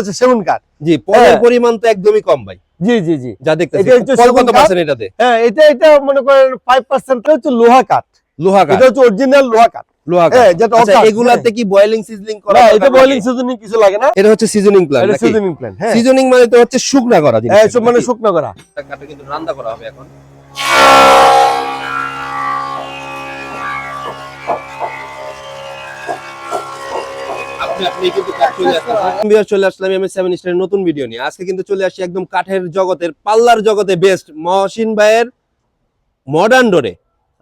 হচ্ছে সেগুন কাঠ। জি পলের হ্যাঁ। পরিমাণ তো একদমই কম ভাই। জি জি জি। যা দেখতেছি কত। এটাতে? হ্যাঁ এটা এটা মনে করেন ফাইভ পার্সেন্ট হচ্ছে লোহা কাঠ। লোহা কাঠ। এটা হচ্ছে অরিজিনাল লোহা কাঠ। লোহা কাঠ। হ্যাঁ যেটা আচ্ছা এগুলাতে কি বয়েলিং সিজলিং করা হ্যাঁ, এটা বয়লিং সিজনিং কিছু লাগে না। এটা হচ্ছে সিজনিং প্ল্যান এটা সিজনিং প্ল্যান হ্যাঁ। সিজনিং মানে তো হচ্ছে শুকনা করা জিনিস। হ্যাঁ মানে শুকনো করা। কাঠটা কিন্তু রান্না করা হবে এখন। চলে আসছেন। বিয়ার চলে আসলাম এম সেভেন স্টারের নতুন ভিডিও নিয়ে। আজকে কিন্তু চলে আসছি একদম কাঠের জগতের পাল্লার জগতে বেস্ট মহসিন ভাইয়ের মডার্ন ডোরে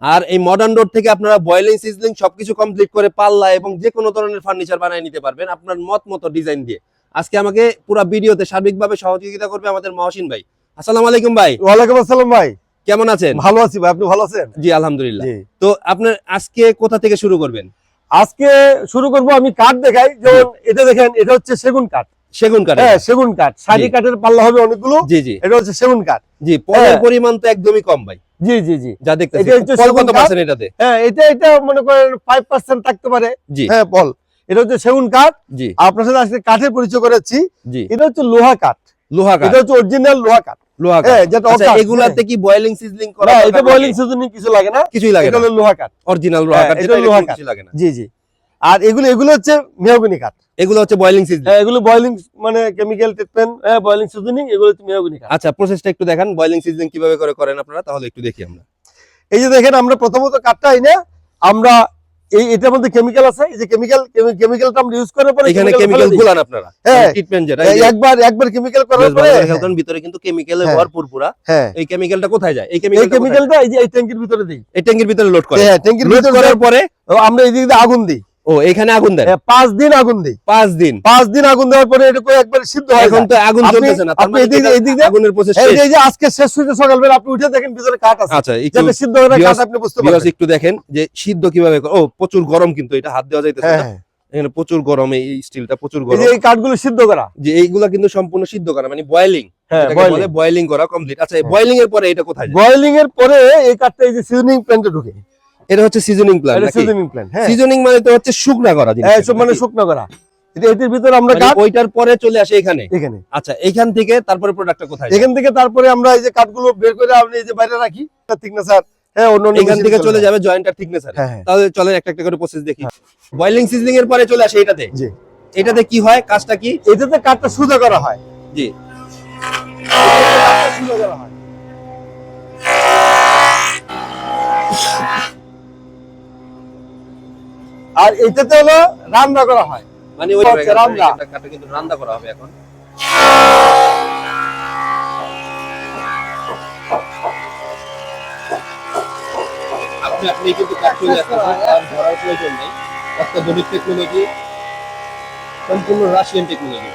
আর এই মডার্ন ডোর থেকে আপনারা বয়েলিং সিজলিং সবকিছু কমপ্লিট করে পাল্লা এবং যে কোনো ধরনের ফার্নিচার বানিয়ে নিতে পারবেন আপনার মত মতো ডিজাইন দিয়ে। আজকে আমাকে পুরো ভিডিওতে সার্বিকভাবে সহযোগিতা করবে আমাদের মহসিন ভাই। আসসালামু আলাইকুম ভাই। ওয়ালাইকুম আসসালাম ভাই। কেমন আছেন? ভালো আছি ভাই আপনি ভালো আছেন? জি আলহামদুলিল্লাহ। তো আপনার আজকে কোথা থেকে শুরু করবেন? আজকে শুরু করব আমি কাঠ দেখাই। যেমন এটা দেখেন এটা হচ্ছে সেগুন কাঠ। সেগুন কাঠ হ্যাঁ সেগুন কাঠ। জি। কাঠের পাল্লা হবে অনেকগুলো। জি জি। এটা হচ্ছে সেগুন কাঠ। জি পলের হ্যাঁ। পরিমাণ তো একদমই কম ভাই। জি জি জি। যা দেখতেছি। কত। এটাতে? হ্যাঁ এটা এটা মনে করেন ফাইভ পার্সেন্ট থাকতে পারে। জি। হ্যাঁ বল। এটা হচ্ছে সেগুন কাঠ। জি। আপনার সাথে আজকে কাঠের পরিচয় করেছি জি। এটা হচ্ছে লোহা কাঠ। লোহা কাঠ। এটা হচ্ছে অরিজিনাল লোহা কাঠ। লোহা কাঠ যেটা আচ্ছা এগুলাতে কি বয়েলিং সিজলিং করা হ্যাঁ, এটা বয়লিং সিজনিং কিছু লাগে না। কিছুই লাগে এটা হলো লোহা কাঠ অরিজিনাল লোহা হ্যাঁ, কাঠ এটা লোহা কাঠ। কিছু লাগে না। জি জি। আর এগুলো এগুলো হচ্ছে মেহগনি কাঠ। এগুলো হচ্ছে বয়েলিং হ্যাঁ এগুলো বয়লিং মানে কেমিক্যাল ট্রিটমেন্ট হ্যাঁ বয়লিং সিজনিং এগুলো হচ্ছে মেহগনি কাঠ। আচ্ছা প্রসেসটা একটু দেখান বয়েলিং কীভাবে করে করেন আপনারা তাহলে একটু দেখি আমরা। এই যে দেখেন আমরা প্রথমত কাঠটা এনে আমরা এই এটার মধ্যে কেমিক্যাল আছে এই যে কেমিক্যাল কেমিক্যালটা আমরা ইউজ করার পরে এখানে chemical কেমিক্যাল গুলান আপনারা। হ্যাঁ। ট্রিটমেন্ট যেটা একবার একবার কেমিক্যাল করার পরে করে খেয়াল ভিতরে কিন্তু কেমিক্যালে হ্যাঁ। ভরপুর পুরা। হ্যাঁ। এই কেমিক্যালটা কোথায় যায়? এই এই কেমিক্যালটা কেমিক্যালটা এই যে এই ট্যাঙ্কির ভিতরে দিই। এই ট্যাঙ্কির ভিতরে লোড করে হ্যাঁ ট্যাঙ্কির ভিতরে করার পরে আমরা এই দিক দিয়ে আগুন দিই। ও এখানে আগুন দেন? হ্যাঁ, পাঁচ দিন আগুন দিই। পাঁচ দিন। পাঁচ দিন আগুন দেওয়ার পরে এটা একবার সিদ্ধ হয় এখন তো আগুন জ্বলতেছে না আপনি মানে এদিক এদিক আগুনের প্রসেস এই যে- আজকে শেষ হয়েছে সকালবেলা আপনি উঠে দেখেন ভিতরে কাঠ আছে। আচ্ছা একটু যাতে সিদ্ধ হয়ে কাঠ আপনি বুঝতে পারবেন। একটু দেখেন যে সিদ্ধ কীভাবে ও প্রচুর গরম কিন্তু এটা হাত দেওয়া যাইতেছে হ্যাঁ না। হ্যাঁ। এখানে প্রচুর গরম এই স্টিলটা প্রচুর গরম। এই কাঠগুলো সিদ্ধ করা। যে এইগুলা কিন্তু সম্পূর্ণ সিদ্ধ করা মানে বয়েলিং হ্যাঁ বয়েলিং করা কমপ্লিট আচ্ছা বয়েলিং এর পরে এটা কোথায় বয়েলিং এর পরে এই কাঠটা এই যে সিজনিং প্ল্যান্টে ঢুকে। এটা হচ্ছে সিজনিং প্ল্যান এটা সিজনিং প্ল্যান্ট হ্যাঁ। সিজনিং মানে তো হচ্ছে শুকনা করা জিনিস হ্যাঁ, মানে শুকনো করা। এটা এটির ভিতরে আমরা কাঠ ওইটার পরে চলে আসে এখানে? এখানে। আচ্ছা এখান থেকে তারপরে প্রোডাক্টটা কোথায় এখান থেকে তারপরে আমরা এই যে কাঠগুলো বের করে আপনি এই যে বাইরে রাখি থিকনেসার হ্যাঁ অন্য এখান থেকে চলে যাবে জয়েন্টার থিকনেস হ্যাঁ হ্যাঁ। তাহলে চলেন একটা একটা করে প্রসেস দেখি। বয়েলিং সিজনিং এর পরে চলে আসে এটাতে? জি। এটাতে কি হয়? কাজটা কি? এটাতে কাঠটা সুদা করা হয়। জি। সুদা করা হয়। আর এটাতে হলো রান্না করা হয়। মানে ওই রান্না। কাটা কিন্তু রান্না করা হবে এখন। আপনি আপনি কিন্তু চলে আর ধরার প্রয়োজন নেই। অত্যাধুনিক টেকনোলজি সম্পূর্ণ রাশিয়ান টেকনোলজি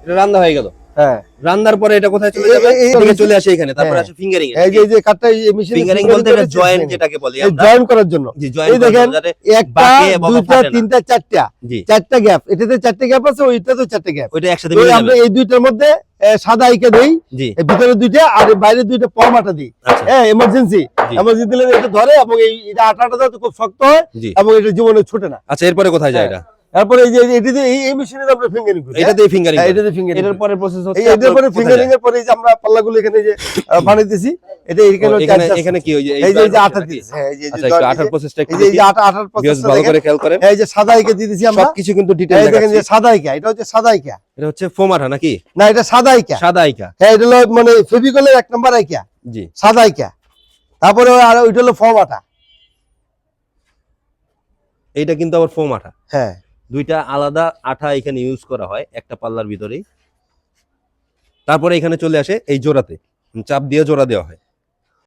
এটা রান্না হয়ে গেল। হ্যাঁ। রান্নার পরে এটা কোথায় চলে যাবে? এই- এই- চলে আসে এখানে তারপর হ্যাঁ। আসে ফিঙ্গারিং এই যে এই যে কাঠটা এই মেশিনে ফিঙ্গারিং বলতে এটা জয়েন্ট যেটাকে বলি আমরা। জয়েন করার জন্য। এই দেখেন, একটা দুইটা তিনটা চারটা। চারটা গ্যাপ এটাতে চারটে গ্যাপ আছে ওইটাতেও চারটে গ্যাপ ওইটা একসাথে তো মিলে আমরা যাবে। এই দুইটার মধ্যে সাদা আইকে দেই ভিতরে দুইটা আর বাইরে দুইটা পরমাটা দিই। আচ্ছা। হ্যাঁ এমার্জেন্সি। এমার্জেন্সি দিলে এটা ধরে এবং এই এটা আটাটা যাতে খুব শক্ত হয় এবং এটা জীবনে ছুটে না। আচ্ছা এরপরে কোথায় যায় এটা? তারপরে এই যে এটিতে এই এই মেশিনে আমরা ফিঙ্গারিং করি এটাতে ফিঙ্গারিং হ্যাঁ, এটাতে ফিঙ্গারিং এটার পরে প্রসেস হচ্ছে এটার পরে ফিঙ্গারিং এর পরে এই যে আমরা পাল্লাগুলো এখানে যে আহ, বানাইতেছি এটা এখানে এখানে এখানে কি ওই যে এই যে এই যে নাকি? দিতেছি হ্যাঁ এই যে এই প্রসেসটা একটু এই যে আঠার Viewers প্রসেস ভালো করে খেয়াল করেন। এই যে সাদা আইকে দিয়ে দিছি আমরা। সবকিছু কিন্তু ডিটেইল এই দেখেন যে সাদা আইকা এটা হচ্ছে সাদা আইকা এটা হচ্ছে ফোম আঠা নাকি? না এটা সাদা আইকা সাদা আইকা হ্যাঁ এটা হলো মানে ফেভিকলের এক নাম্বার আইকা। জি। সাদা আইকা তারপরে আর ওইটা হলো ফর্ম আটা এইটা কিন্তু আবার ফোম আঠা হ্যাঁ। দুইটা আলাদা আঠা এখানে ইউজ করা হয়, একটা পাল্লার ভিতরেই। তারপরে এখানে চলে আসে এই জোড়াতে। চাপ দিয়ে জোড়া দেওয়া হয়।